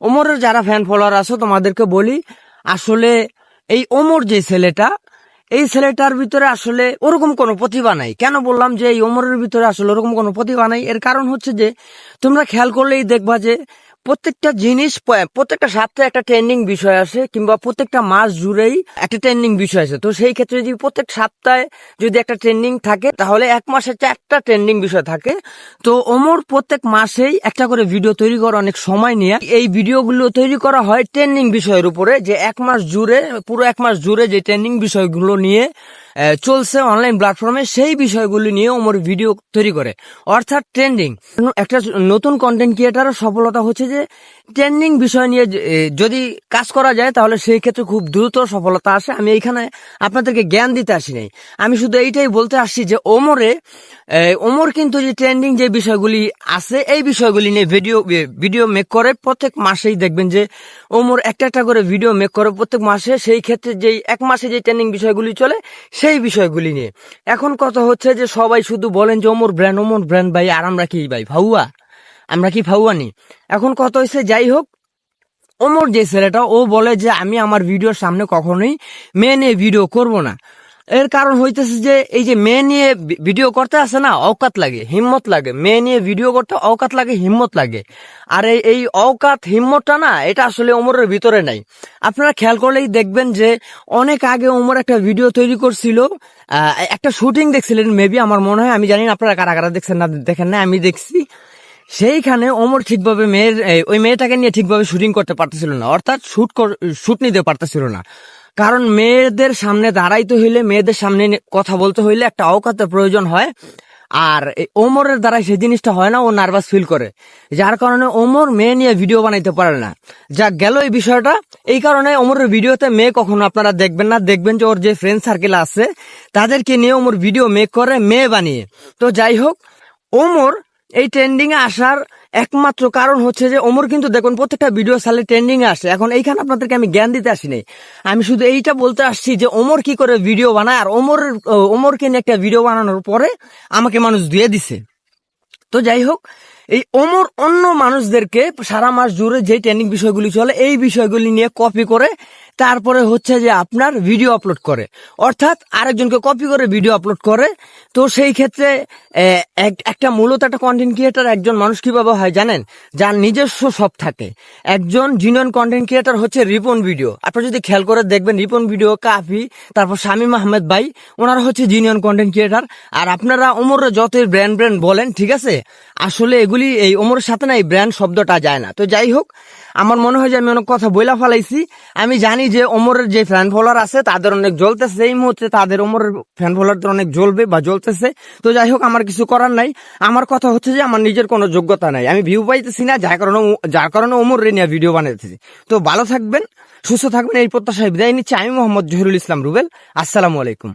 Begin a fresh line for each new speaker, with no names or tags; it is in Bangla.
ওমরের যারা ফ্যান ফলোয়ার আছো, তোমাদেরকে বলি, আসলে এই ওমর যে ছেলেটা, এই ছেলেটার ভিতরে আসলে ওরকম কোনো প্রতিভা নাই। কেন বললাম যে এই ওমরের ভিতরে আসলে ওরকম কোনো প্রতিভা নাই? এর কারণ হচ্ছে যে তোমরা খেয়াল করলেই দেখবা যে প্রত্যেকটা জিনিস প্রত্যেকটা সপ্তাহে একটা ট্রেন্ডিং বিষয় আসে, কিংবা প্রত্যেকটা মাস জুড়েই একটা ট্রেন্ডিং বিষয় আছে তো সেই ক্ষেত্রে যদি প্রত্যেক সপ্তাহে যদি একটা ট্রেন্ডিং থাকে, তাহলে এক মাসে চারটা ট্রেন্ডিং বিষয় থাকে। তো ওমর, প্রত্যেক মাসেই একটা করে ভিডিও তৈরি করা অনেক সময় নিয়ে এই ভিডিওগুলো তৈরি করা হয় ট্রেন্ডিং বিষয়ের উপরে, যে এক মাস জুড়ে, পুরো এক মাস জুড়ে যে ট্রেন্ডিং বিষয়গুলো নিয়ে চলছে অনলাইন প্ল্যাটফর্মে সেই বিষয়গুলি নিয়ে ওমর ভিডিও তৈরি করে। অর্থাৎ ট্রেন্ডিং একটা নতুন কন্টেন্ট ক্রিয়েটারের সফলতা হচ্ছে যে ট্রেন্ডিং বিষয় নিয়ে যদি কাজ করা যায়, তাহলে সেই ক্ষেত্রে খুব দ্রুত সফলতা আসে। আমি এইখানে আপনাদেরকে জ্ঞান দিতে আসি নাই। আমি শুধু এইটাই বলতে আসছি যে, ওমরে ওমর কিন্তু যে ট্রেন্ডিং যে বিষয়গুলি আছে, এই বিষয়গুলি নিয়ে ভিডিও ভিডিও মেক করে। প্রত্যেক মাসেই দেখবেন যে, ওমর একটা একটা করে ভিডিও মেক করে। প্রত্যেক মাসে সেই ক্ষেত্রে যেই, এক মাসে যে ট্রেন্ডিং বিষয়গুলি চলে, সেই বিষয়গুলি নিয়ে। এখন কথা হচ্ছে যে সবাই শুধু বলেন যে অমর ব্র্যান্ড অমর ব্র্যান্ড ভাই, আর আমরা কি ভাই, ফাউয়া? আমরা কি ফাউয়া নি? এখন কথা হচ্ছে যাই হোক, অমর যে ছেলেটা, ও বলে যে আমি আমার ভিডিওর সামনে কখনোই মেনে ভিডিও করব না। এর কারণ হইতেছে যে এই যে মেয়ে নিয়ে ভিডিও করতে আসে না অকাত লাগে, হিম্মত লাগে। মেয়ে নিয়ে ভিডিও করতে অকাত লাগে, হিম্মত লাগে। আর এই এই অকাত হিম্মতটা না, এটা আসলে ওমরের ভিতরে নাই। আপনারা খেয়াল করলেই দেখবেন যে অনেক আগে ওমর একটা ভিডিও তৈরি করছিল। একটা শুটিং দেখছিলেন মেবি আমার মনে হয়, আমি জানি না, আপনারা কারা কারা দেখছেন না, দেখেন না আমি দেখছি। সেইখানে ওমর ঠিকভাবে মেয়ের ওই মেয়েটাকে নিয়ে ঠিকভাবে শুটিং করতে পারতেছিল না, অর্থাৎ শুট শুট নিতে পারতেছিল না। কারণ মেয়েদের সামনে দাঁড়াইতে হইলে, মেয়েদের সামনে কথা বলতে হইলে একটা অকাতের প্রয়োজন হয়। আর ওমরের দ্বারা সেই জিনিসটা হয় না, ও নার্ভাস ফিল করে। যার কারণে ওমর মেয়ে নিয়ে ভিডিও বানাইতে পারে না। যা গেল এই বিষয়টা। এই কারণে ওমরের ভিডিওতে মেয়ে কখনো আপনারা দেখবেন না। দেখবেন যে ওর যে ফ্রেন্ড সার্কেল আছে, তাদেরকে নিয়ে ওমর ভিডিও মেক করে, মেয়ে বানিয়ে। তো যাই হোক, ওমর এই ট্রেন্ডিং এ আসার একমাত্র কারণ হচ্ছে যে ওমর কিন্তু দেখুন, প্রত্যেকটা ভিডিও সালে ট্রেন্ডিং আসে। এখন এইখানে আপনাদেরকে আমি জ্ঞান দিতে আসি নাই আমি শুধু এইটা বলতে আসছি যে ওমর কি করে ভিডিও বানায় আর ওমর ওমরকে নিয়ে একটা ভিডিও বানানোর পরে আমাকে মানুষ দিয়ে দিছে। তো যাই হোক, এই ওমর অন্য মানুষদেরকে সারা মাস জুড়ে যে ট্রেনিং বিষয়গুলি চলে, এই বিষয়গুলি নিয়ে কপি করে তারপরে হচ্ছে যে আপনার ভিডিও আপলোড করে। অর্থাৎ আরেকজনকে কপি করে ভিডিও আপলোড করে। তো সেই ক্ষেত্রে এক- একটা মূলত একটা কন্টেন্ট ক্রিয়েটার একজন মানুষ কীভাবে হয় জানেন? যার নিজস্ব সব থাকে। একজন জিনিয়ন কন্টেন্ট ক্রিয়েটার হচ্ছে রিপন ভিডিও আপনারা যদি খেয়াল করে দেখবেন, রিপন ভিডিও কাফি, তারপর শামীম আহমেদ ভাই, ওনারা হচ্ছে জিনিয়ন কন্টেন্ট ক্রিয়েটার আর আপনারা ওমর যতই ব্র্যান্ড ব্র্যান্ড বলেন, ঠিক আছে? আসলে এগুলি, এই ওমরের সাথে না এই ব্র্যান্ড শব্দটা যায় না। তো যাই হোক আমার মনে হয় যে আমি অনেক কথা বইলা ফেলাইছি। আমি জানি যে ওমরের যে ফ্যান ফলোয়ার আছে, তাদের অনেক জ্বলতেছে। এই মুহূর্তে তাদের ওমরের ফ্যান ফলোয়ারদের অনেক জ্বলবে বা জ্বলতেছে। তো যাই হোক, আমার কিছু করার নাই। আমার কথা হচ্ছে যে আমার নিজের কোনো যোগ্যতা নাই। আমি ভিউ পাইতেছি না, যার কারণে যার কারণে ওমর রে নিয়ে ভিডিও বানাইতেছি। তো ভালো থাকবেন, সুস্থ থাকবেন, এই প্রত্যাশায় বিদায় নিচ্ছি। আমি মোহাম্মদ জহিরুল ইসলাম রুবেল। আসসালামু আলাইকুম।